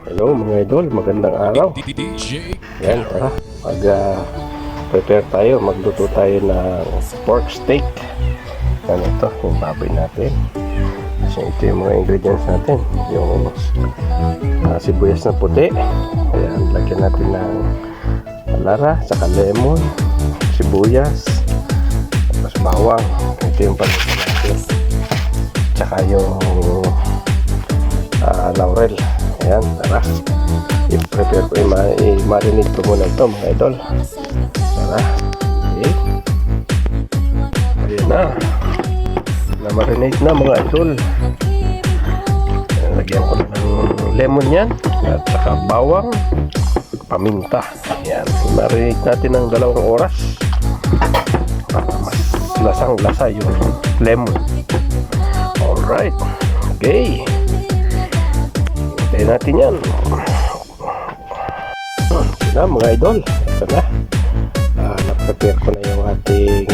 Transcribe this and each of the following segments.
Hello mga idol, magandang araw. Yan, tara. Mag ah, prepare tayo, magluto tayo ng pork steak. Yan ito, yung baboy natin. So ito yung mga ingredients natin. Yung ah, sibuyas na puti. Ayan, lagyan natin ng alara, saka lemon, sibuyas, tapos bawang. Ito yung paluto natin. Tsaka yung ah, laurel. Ayan, tara. I-prepare ko, i-marinate ko muna ito mga idol. Tara. Okay. Ayan na. Na-marinate na mga idol. Lagyan ko ng lemon yan. At saka bawang. Paminta. Ayan. I-marinate natin ng dalawang oras. Para mas lasang-lasa yung lemon. Alright. Okay. Hintayin natin yan. Ito na mga idol. Ito na. Ah, na-prepare ko na yung ating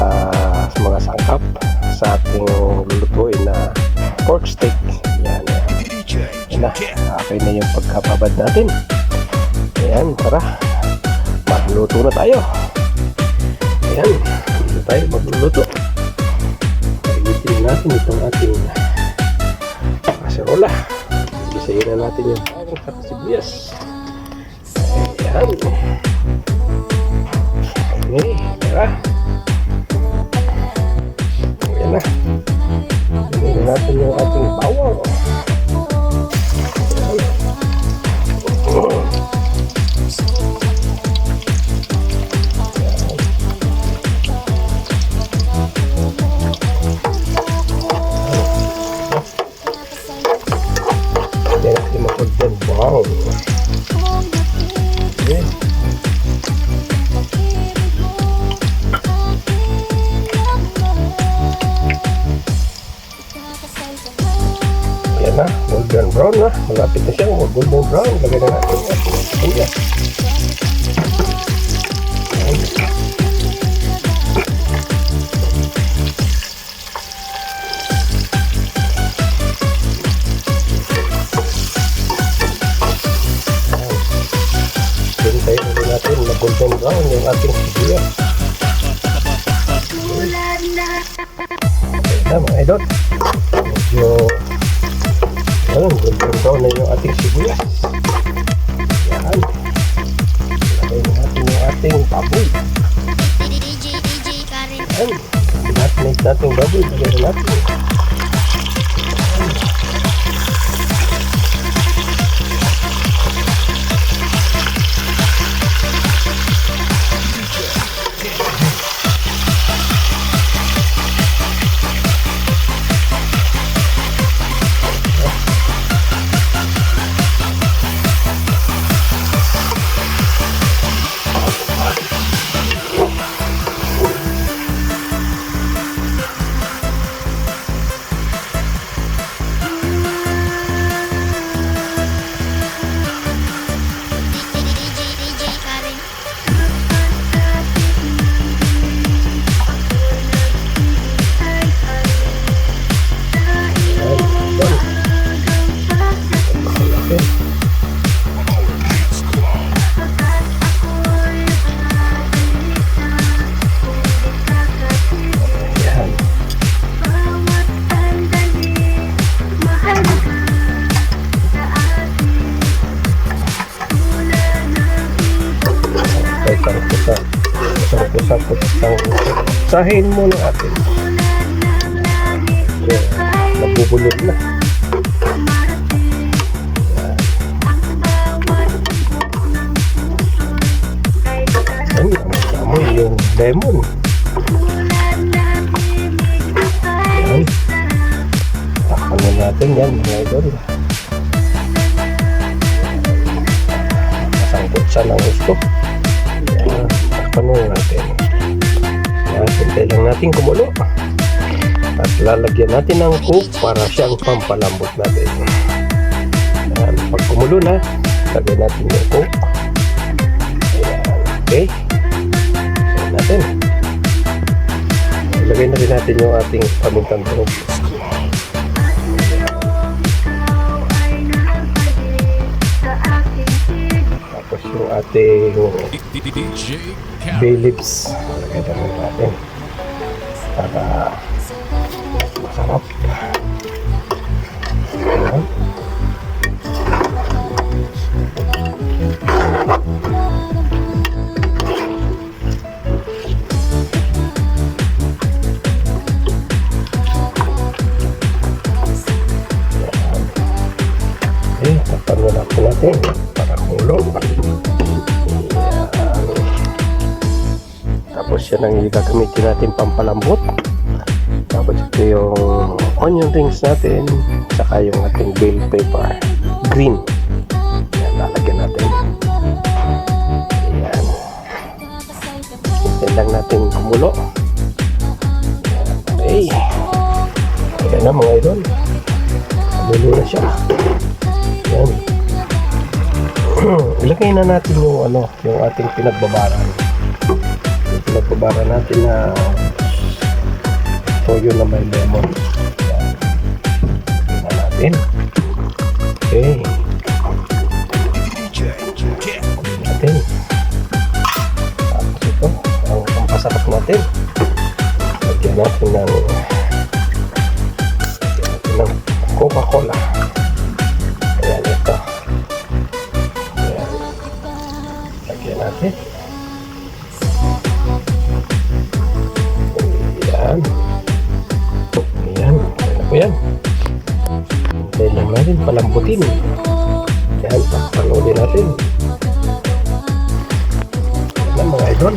ah, mga sangkap sa ating lulutuin na pork steak. Yan. Yan na. Okay na yung pagkapabad natin. Ayan, tara. Magluto na tayo. Ayan. Dito tayo magluluto. Pagilitin natin itong ating kaserola. Isayin na natin ating sibuyas. Ayan. Golden brown na. Malapit na siya. Golden brown. Lagay na natin. Ayan. Hintayin ulit natin na golden brown yung ating sibuyas. Ayan mga idol. Medyo Ayan, golden brown na yung ating sibuyas. Yan. Lagay na natin yung ating baboy. DJ DJ Karen Yan. Natin yung baboy. Lagay na natin. Sahin mo na atin. Yan. Nabubulot na. Yan. Amoy yung lemon. Yan. Takpan na natin yan mga idol. Masangkot siya ng gusto. Yan. Takpan na natin. Hintay lang natin kumulo. At lalagyan natin ng cook para siyang pampalambot natin. Ayan, pag kumulo na, lagyan natin yung cook. Ayan, okay. Ayan natin. Ilagay na rin natin yung ating pamintang turog. Tapos yung ating... DJ bay leaves. Lagay na rin natin. Para masarap. Ayan. Yan ang gagamitin natin pampalambot. Tapos ito yung onion rings natin. Saka yung ating bell pepper. Green. Yan, lalagyan natin. Ayan. Hintayin lang natin kumulo. Okay. Ayan na mga idol. Kumulo na siya. Ayan. Ilagay na natin yung ano, yung ating pinagbabaran. Yung pinagbabaran natin na toyo na may lemon. Tingnan natin. Okay. Natin. Tapos ito, ang pampasarap natin. Lagyan natin ng lagyan natin ng Coca-Cola. Ayan ito. Ayan. Lagyan natin. Ayan. Ayan. Ayan po yan. Hintayin lang natin palambutin. Ayan. Panoodin natin. Ayan mga idol.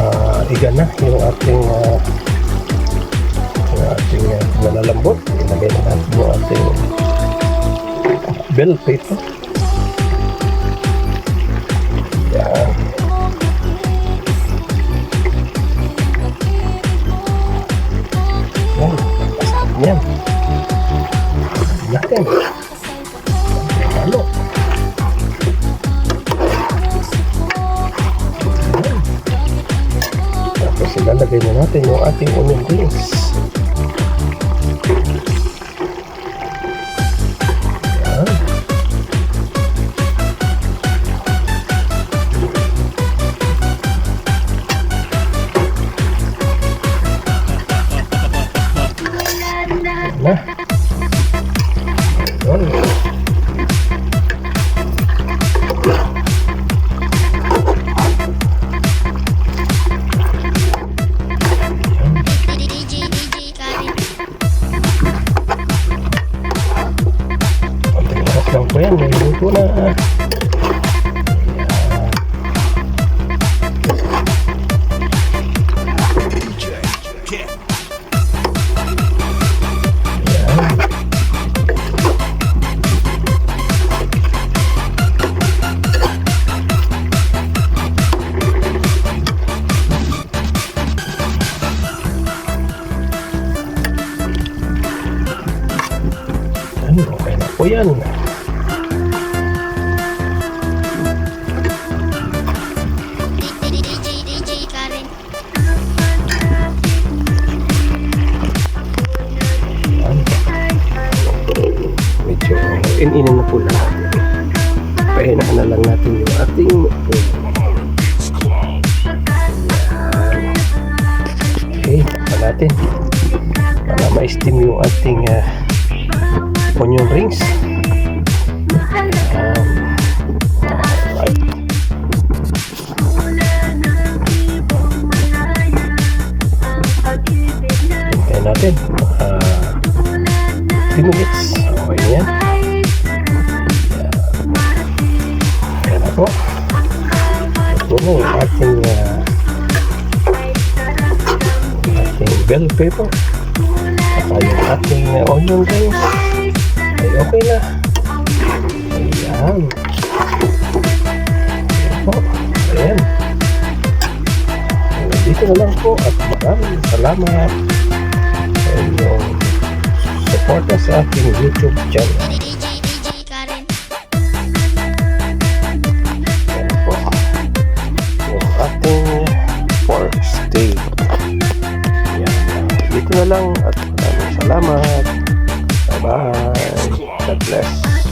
Ah, iga na yung ating ah, yung ating uh, nalalambot. Ilagay na natin yung ating bell paper. Ilalagay na natin yung ating onion rings. Yan. na. Ayun. Oras lang po yan. May luto na. Ayan. Ayan, okay na po In-inan na po lahat. Pahinaan na lang natin yung ating Ayan. Okay, pa natin. Para ma-steam yung ating ah, onion rings. Um, natin. Ah, 3 minutes. Po. Na yung ating ah, ating bell pepper. Saka yung ating ah, onion rings. Ay okay na. Ayan. Ayan po. Ayan. Dito na lang po at maraming salamat sa inyong suporta sa aking YouTube channel. Lang at maraming salamat. Bye-bye. God bless.